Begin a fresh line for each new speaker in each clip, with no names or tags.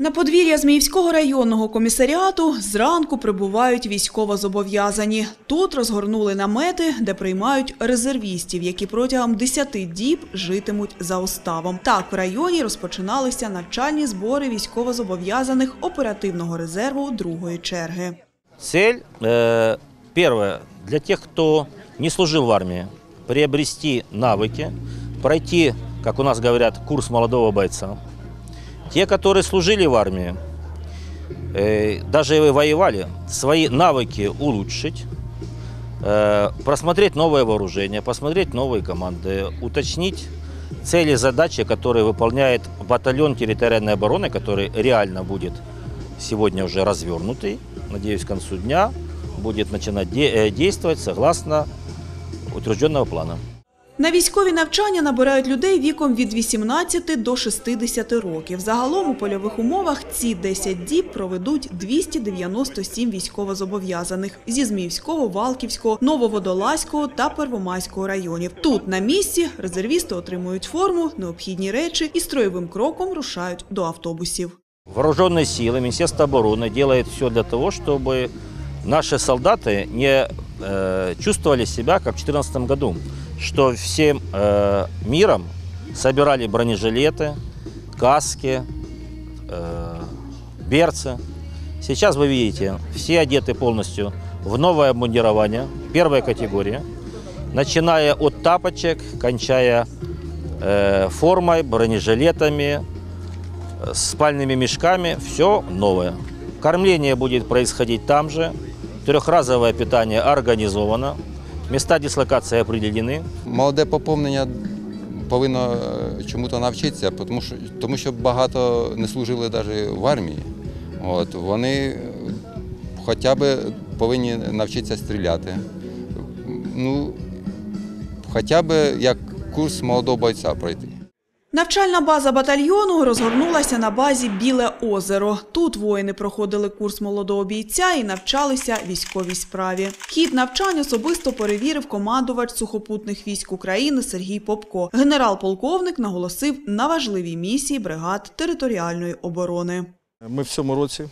На подвір'я Зміївського районного комісаріату зранку прибувають військовозобов'язані. Тут розгорнули намети, де приймають резервістів, які протягом 10 діб житимуть за уставом. Так в районі розпочиналися навчальні збори військовозобов'язаних оперативного резерву другої черги.
Цель, э, первое, для тех, кто не служил в армии, приобрести навыки, пройти, как у нас говорят, курс молодого бойца. Те, которые служили в армии, э, даже и воевали, свои навыки улучшить, э, просмотреть новое вооружение, посмотреть новые команды, уточнить цели задачи, которые выполняет батальон территориальной обороны, который реально будет сегодня уже развернутый, надеюсь, к концу дня будет начинать э, действовать согласно утвержденного плана.
На військові навчання набирають людей віком від 18 до 60 років. Загалом у польових умовах ці 10 діб проведуть 297 військовозобов'язаних зі Зміївського, Валківського, Нововодолазького та Первомайського районів. Тут на місці резервісти отримують форму, необхідні речі і строєвим кроком рушають до автобусів.
Вооруженные силы, Министерство обороны делает все для того, чтобы наши солдаты не э, чувствовали себя, как в 2014 году, Что всем э, миром собирали бронежилеты, каски, э, берцы. Сейчас вы видите, все одеты полностью в новое обмундирование, первая категория, начиная от тапочек, кончая э, формой, бронежилетами, э, спальными мешками, все новое. Кормление будет происходить там же, трехразовое питание организовано, места дислокації определені.
Молоде поповнення повинно е, чому-то навчитися, тому що, тому що багато не служили навіть в армії. От, вони хоча б повинні навчитися стріляти. Ну, хоча б як курс молодого бойця пройти.
Навчальна база батальйону розгорнулася на базі Біле озеро. Тут воїни проходили курс молодого бійця і навчалися військовій справі. Хід навчань особисто перевірив командувач сухопутних військ України Сергій Попко. Генерал-полковник наголосив на важливій місії бригад територіальної оборони.
Ми в цьому році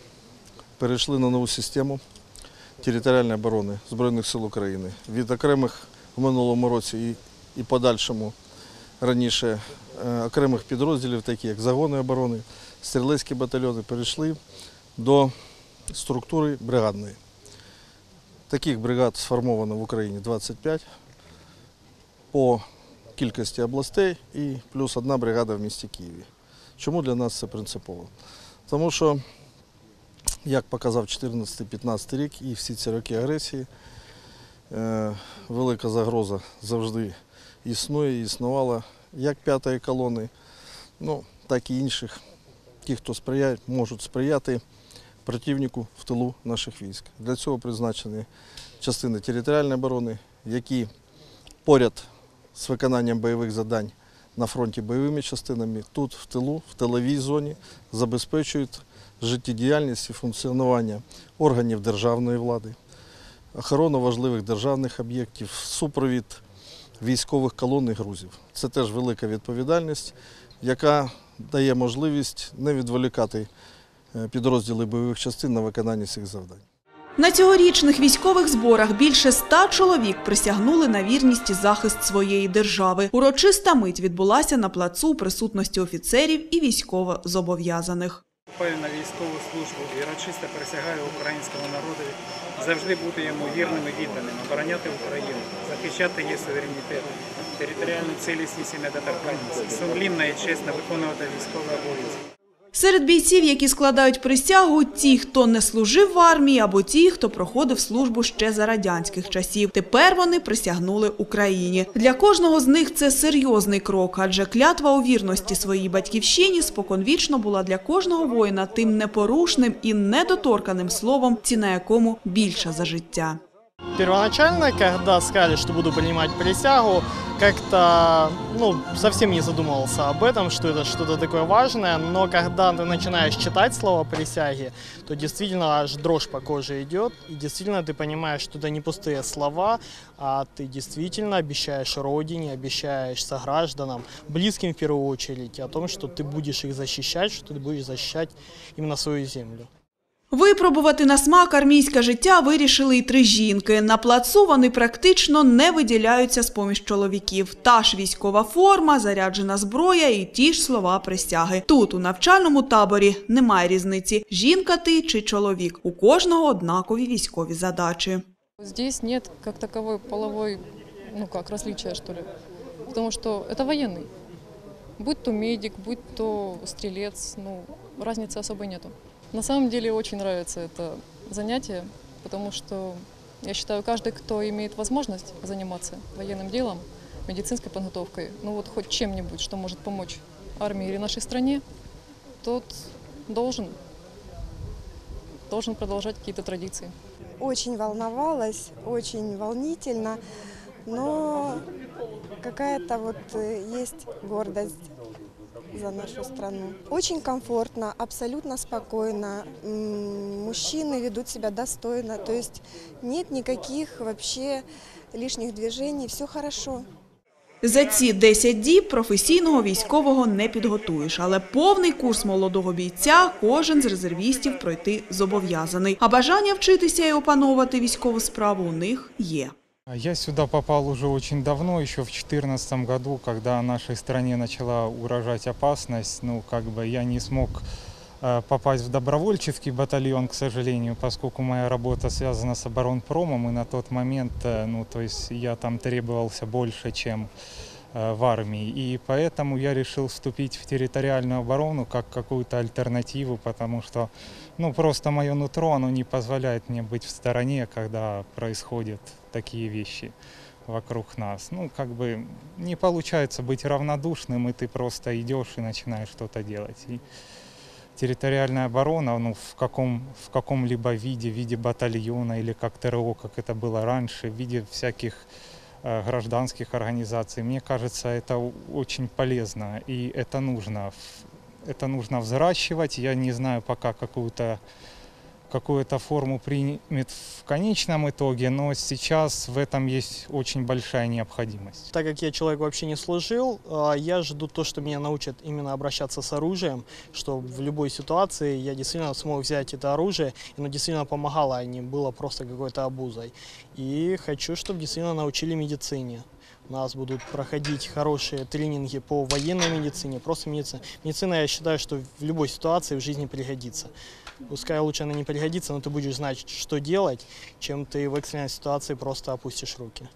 перейшли на нову систему територіальної оборони Збройних сил України. Від окремих в минулому році і, і подальшому раніше окремих підрозділів, такі як загони оборони, стрілецькі батальйони, перейшли до структури бригадної. Таких бригад сформовано в Україні 25 по кількості областей і плюс одна бригада в місті Києві. Чому для нас це принципово? Тому що, як показав 14-15 рік і всі ці роки агресії, е, велика загроза завжди існує і існувала як п'ятої колони, ну, так і інших. Ті, хто сприяють, можуть сприяти противнику в тилу наших військ. Для цього призначені частини територіальної оборони, які поряд з виконанням бойових завдань на фронті бойовими частинами, тут в тилу, в тиловій зоні забезпечують життєдіяльність і функціонування органів державної влади, охорону важливих державних об'єктів, супровід військових колон і грузів. Це теж велика відповідальність, яка дає можливість не відволікати е, підрозділи бойових частин на виконання цих завдань.
На цьогорічних військових зборах більше ста чоловік присягнули на вірність і захист своєї держави. Урочиста мить відбулася на плацу у присутності офіцерів і військовозобов'язаних.
Вступаю на військову службу і урочисто присягаю українському народові завжди бути йому вірним і відданим, обороняти Україну, захищати її суверенітет, територіальну цілісність і недоторканність, сумлінно і чесно виконувати військові обов'язки.
Серед бійців, які складають присягу, ті, хто не служив в армії, або ті, хто проходив службу ще за радянських часів. Тепер вони присягнули Україні. Для кожного з них це серйозний крок, адже клятва у вірності своїй батьківщині споконвічно була для кожного воїна тим непорушним і недоторканим словом, ціна якому більша за життя.
Первоначально, когда сказали, что буду принимать присягу, как-то, ну, совсем не задумывался об этом, что это что-то такое важное, но когда ты начинаешь читать слова присяги, то действительно аж дрожь по коже идет, и действительно ты понимаешь, что это не пустые слова, а ты действительно обещаешь родине, обещаешь согражданам, близким в первую очередь, о том, что ты будешь их защищать, что ты будешь защищать именно свою землю.
Випробувати на смак армійське життя вирішили й три жінки. На плацу вони практично не виділяються з поміж чоловіків. Та ж військова форма, заряджена зброя і ті ж слова присяги. Тут, у навчальному таборі, немає різниці: жінка ти чи чоловік. У кожного однакові військові задачі.
Здесь нет как таковой половой, ну как, различия, что ли. Потому что это военный. Будь то медик, будь то стрелец, ну, разницы особой нету. На самом деле очень нравится это занятие, потому что я считаю, каждый, кто имеет возможность заниматься военным делом, медицинской подготовкой, ну вот хоть чем-нибудь, что может помочь армии или нашей стране, тот должен, должен продолжать какие-то традиции.
Очень волновалась, очень волнительно, но какая-то вот э, есть гордость за нашу страну. Очень комфортно, абсолютно спокойно. Мужчины ведут себя достойно, то есть нет никаких вообще лишних движений, все хорошо.
За ці 10 діб професійного військового не підготуєш, але повний курс молодого бійця кожен з резервістів пройти зобов'язаний. А бажання вчитися і опановувати військову справу у них є.
Я сюда попал уже очень давно, еще в 2014 году, когда нашей стране начала угрожать опасность. Ну, как бы я не смог э, попасть в добровольческий батальон, к сожалению, поскольку моя работа связана с оборонпромом, и на тот момент, э, ну, то есть я там требовался больше, чем э, в армии. И поэтому я решил вступить в территориальную оборону как какую-то альтернативу, потому что, ну, просто мое нутро, оно не позволяет мне быть в стороне, когда происходят такие вещи вокруг нас. Ну, как бы не получается быть равнодушным, и ты просто идешь и начинаешь что-то делать. И территориальная оборона, ну, в, каком, в каком-либо виде, в виде батальона или как ТРО, как это было раньше, в виде всяких э, гражданских организаций, мне кажется, это у- очень полезно, и это нужно. В- Это нужно взращивать. Я не знаю пока какую-то какую-то форму примет в конечном итоге, но сейчас в этом есть очень большая необходимость.
Так как я человек вообще не служил, а, я жду то, что меня научат именно обращаться с оружием, что в любой ситуации я действительно смог взять это оружие, и оно действительно помогало, а не было просто какой-то обузой. И хочу, чтобы действительно научили медицине. У нас будут проходить хорошие тренинги по военной медицине, просто медицина. Медицина, я считаю, что в любой ситуации в жизни пригодится. Пускай лучше она не пригодится, но ты будешь знать, что делать, чем ты в экстренной ситуации просто опустишь руки.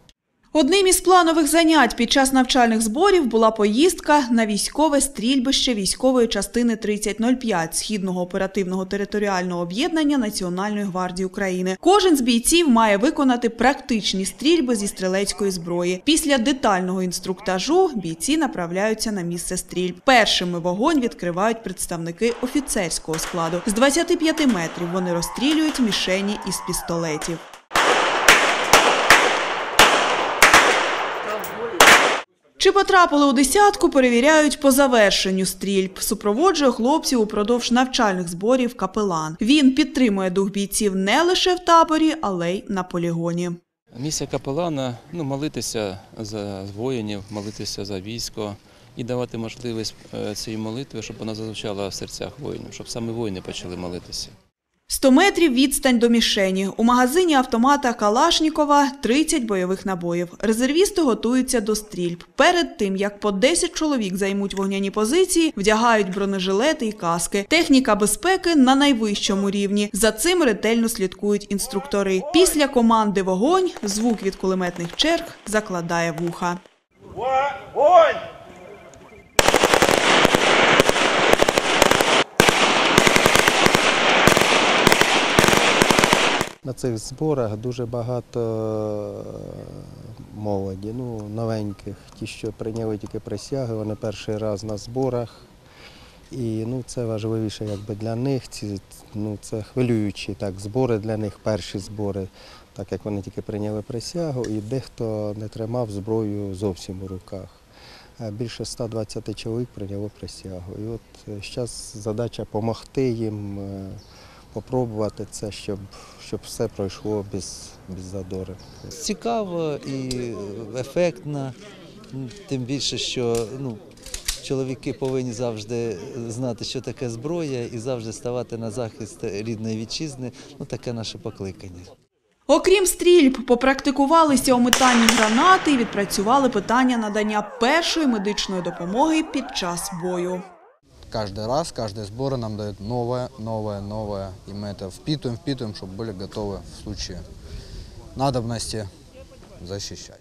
Одним із планових занять під час навчальних зборів була поїздка на військове стрільбище військової частини 3005 Східного оперативного територіального об'єднання Національної гвардії України. Кожен з бійців має виконати практичні стрільби зі стрілецької зброї. Після детального інструктажу бійці направляються на місце стрільб. Першими вогонь відкривають представники офіцерського складу. З 25 метрів вони розстрілюють мішені із пістолетів. Чи потрапили у десятку, перевіряють по завершенню стрільб. Супроводжує хлопців упродовж навчальних зборів капелан. Він підтримує дух бійців не лише в таборі, але й на полігоні.
Місія капелана ну, молитися за воїнів, молитися за військо і давати можливість е, цієї молитви, щоб вона зазвучала в серцях воїнів, щоб саме воїни почали молитися.
100 метрів відстань до мішені. У магазині автомата Калашнікова 30 бойових набоїв. Резервісти готуються до стрільб. Перед тим, як по 10 чоловік займуть вогняні позиції, вдягають бронежилети і каски. Техніка безпеки на найвищому рівні. За цим ретельно слідкують інструктори. Після команди «Вогонь» звук від кулеметних черг закладає вуха.
На цих зборах дуже багато е, молоді, ну, новеньких, ті, що прийняли тільки присяги, вони перший раз на зборах. І ну, це важливіше якби, для них. Ці, ну, це хвилюючі так, збори для них, перші збори. так як вони тільки прийняли присягу, і дехто не тримав зброю зовсім у руках. Е, Більше 120 чоловік прийняло присягу. І от зараз задача допомогти їм, е, попробувати це, щоб, щоб все пройшло без, без задору.
Цікаво і ефектно, тим більше, що ну, чоловіки повинні завжди знати, що таке зброя, і завжди ставати на захист рідної вітчизни. Ну, таке наше покликання.
Окрім стрільб, попрактикувалися у метанні гранати і відпрацювали питання надання першої медичної допомоги під час бою
Каждый раз, каждые сборы нам дают новое, новое, новое. И мы это впитываем, впитываем, чтобы были готовы в случае надобности защищать.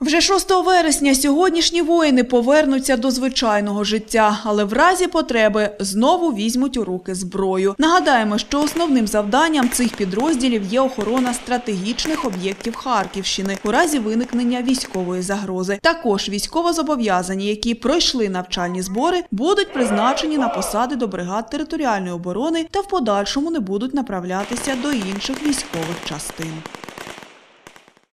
Вже 6 вересня сьогоднішні воїни повернуться до звичайного життя, але в разі потреби знову візьмуть у руки зброю. Нагадаємо, що основним завданням цих підрозділів є охорона стратегічних об'єктів Харківщини у разі виникнення військової загрози. Також військовозобов'язані, які пройшли навчальні збори, будуть призначені на посади до бригад територіальної оборони та в подальшому не будуть направлятися до інших військових частин.